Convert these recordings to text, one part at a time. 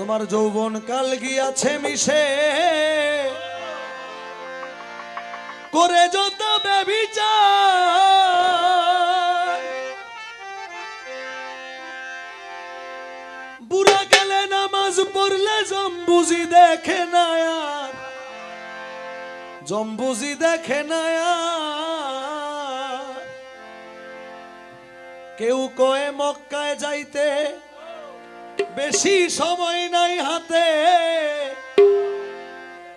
তোমার যৌবন কাল গিয়াছে মিশে। করে যত ব্যবিচার বুড়া গেলে নামাজ পড়লে জম্বুজি দেখে না আর জম্বুজি দেখে না কেউ কয়ে মক্কায় যাইতে বেশি সময় নাই হাতে।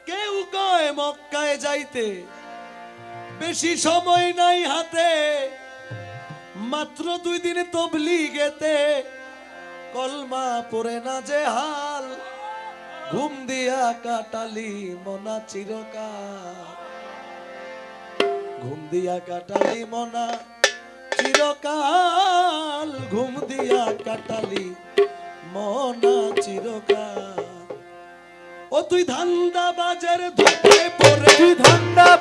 কেউ কয় মক্কায় যাইতে, বেশি সময় নাই হাতে। মাত্র দুই দিন তবলি গেতে কলমা পড়ে না যে হাল, ঘুম দিয়া কাটালি মনা চিরকাল। ঘুম দিয়া কাটালি মনা চিরকাল, ঘুম দিয়া কাটালি মনা চিরকাল। ও তুই ধান্দা বাজার ধোকে পড়ে। ধান্দা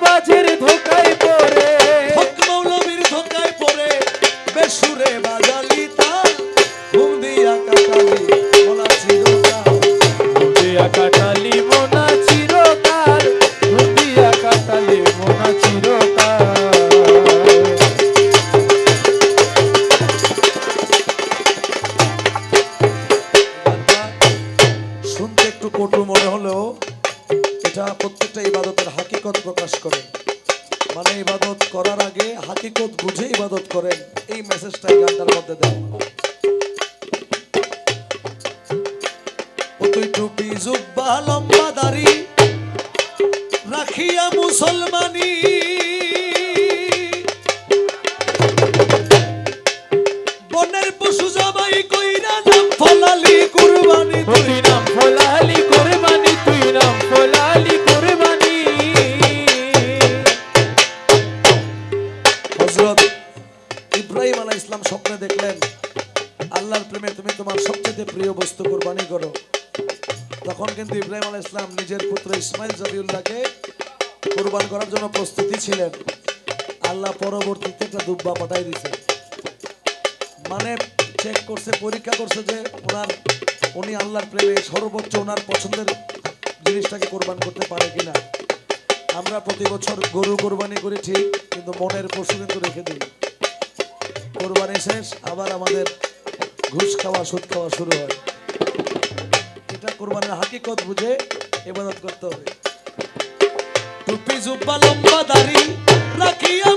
প্রকাশ করেন। মানে ইবাদত করার আগে হাকিকত বুঝে ইবাদত করেন। এই মেসেজটা এই গানটার মধ্যে দেন। টুপি, জুব্বা, লম্বা দাড়ি রাখিয়া মুসলমানি হজরত ইব্রাহিম আলাহ ইসলাম স্বপ্নে দেখলেন, আল্লাহর প্রেমে তুমি তোমার সবচেয়ে প্রিয় বস্তু কোরবানি করো। তখন কিন্তু ইব্রাহিম আলাহ ইসলাম নিজের পুত্র ইসমাইল জবিউল্লাহকে কোরবান করার জন্য প্রস্তুতি ছিলেন। আল্লাহ পরবর্তীতে একটা দুব্বা পাঠাই দিছে। মানে চেক করছে, পরীক্ষা করছে যে ওনার, উনি আল্লাহর প্রেমে সর্বোচ্চ ওনার পছন্দের জিনিসটাকে কোরবান করতে পারে কিনা। আমরা প্রতি বছর গরু কোরবানি করি, ঠিক, কিন্তু মনের পশু কিন্তু রেখে দিই। কোরবানি শেষ, আবার আমাদের ঘুষ খাওয়া, সুদ খাওয়া শুরু হয়। এটা কোরবানির হাকিকত বুঝে এবাদত করতে হবে। টুপি, জুব্বা, লম্বা দাড়ি রাখিয়া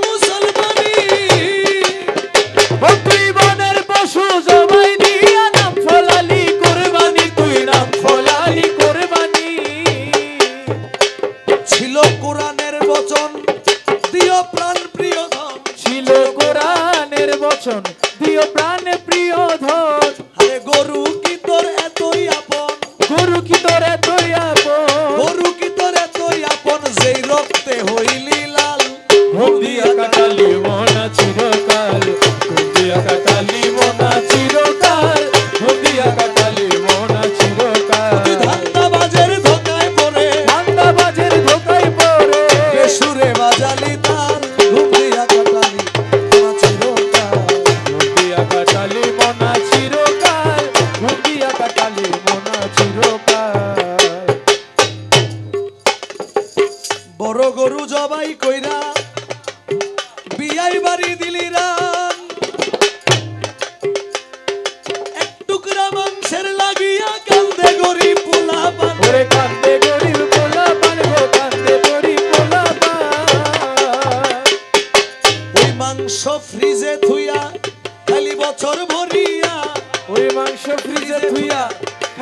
প্রাণে প্রিয় ধন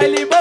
Ali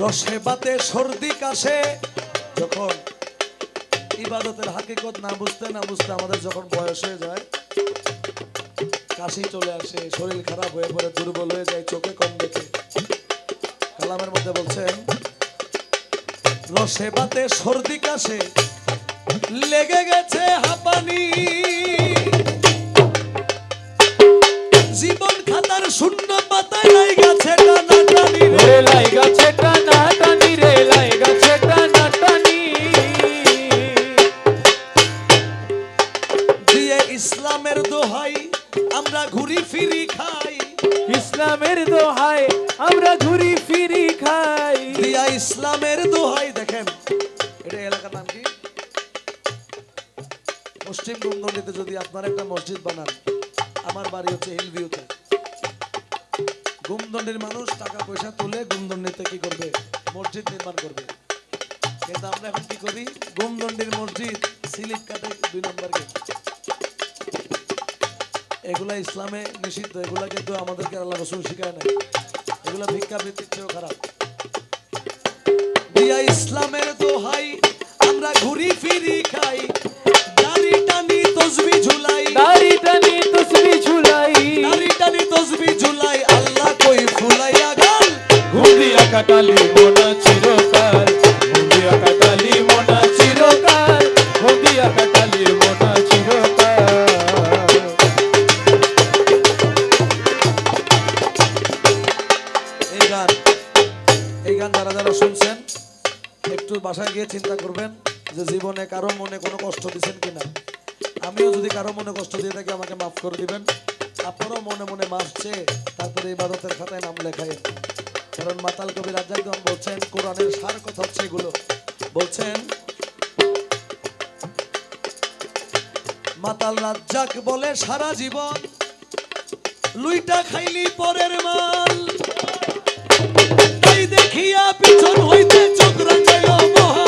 রসে বাতে সর্দি কাশে। যখন ইবাদতের হাকিকত না বুঝতে না বুঝতে আমাদের যখন বয়স হয়ে যায়, কাশি চলে আসে, শরীর খারাপ হয়ে পড়ে, দুর্বল হয়ে যায়, চোখে কম দেখে। কালামের মধ্যে বলছেন, রসে বাতে সর্দি কাশে, লেগে গেছে হাপানি। জীবন খাতার শূন্য পাতায় গেছে দেখেন, এটা এলাকার নাম কি? পশ্চিম গুমদন্ডিতে যদি আপনার একটা মসজিদ বানান, আমার বাড়ি হচ্ছে হিলভিউতে। গুমদন্ডির মানুষ টাকা পয়সা তুলে গুমদন্ডিতে কি করবে? মসজিদ নির্মাণ করবে। কিন্তু আমরা এখন কি করি? গুমদন্ডির মসজিদ সিলিপ কাটে দুই নম্বর এগুলা ইসলামে নিষিদ্ধ, এগুলা কিন্তু আমাদেরকে আল্লাহ রসুল শিখায় নাই। এগুলা ভিক্ষাবৃত্তির চেয়েও খারাপ। দিয়া ইসলামের দোহাই আমরা ঘুরি ফিরি খাই। দাড়ি টানি তসবি ঝুলাই। দাড়ি টানি তসবি ঝুলাই। দাড়ি টানি তসবি ঝুলাই। আল্লাহ কই ফুলাইয়া গাল ঘুরিয়া কাটালি চিন্তা করবেন যে জীবনে কারও মনে কোনো কষ্ট দিচ্ছেন কিনা? আমিও যদি কারও মনে কষ্ট দিয়ে থাকি, আমাকে মাফ করে দিবেন। আপনারাও মনে মনে মাফ চেয়ে তারপরে ইবাদতের খাতায় নাম লেখায়। কারণ মাতাল কবি রাজ্জাকগণ বলছেন, কোরআনের সার কথা হচ্ছে এগুলো। বলছেন, মাতাল রাজ্জাক বলে, সারা জীবন লুইটা খাইলি পরের মাল। তাই দেখিয়া পিছন হইতে চোখ রাঙাইল মহাকাল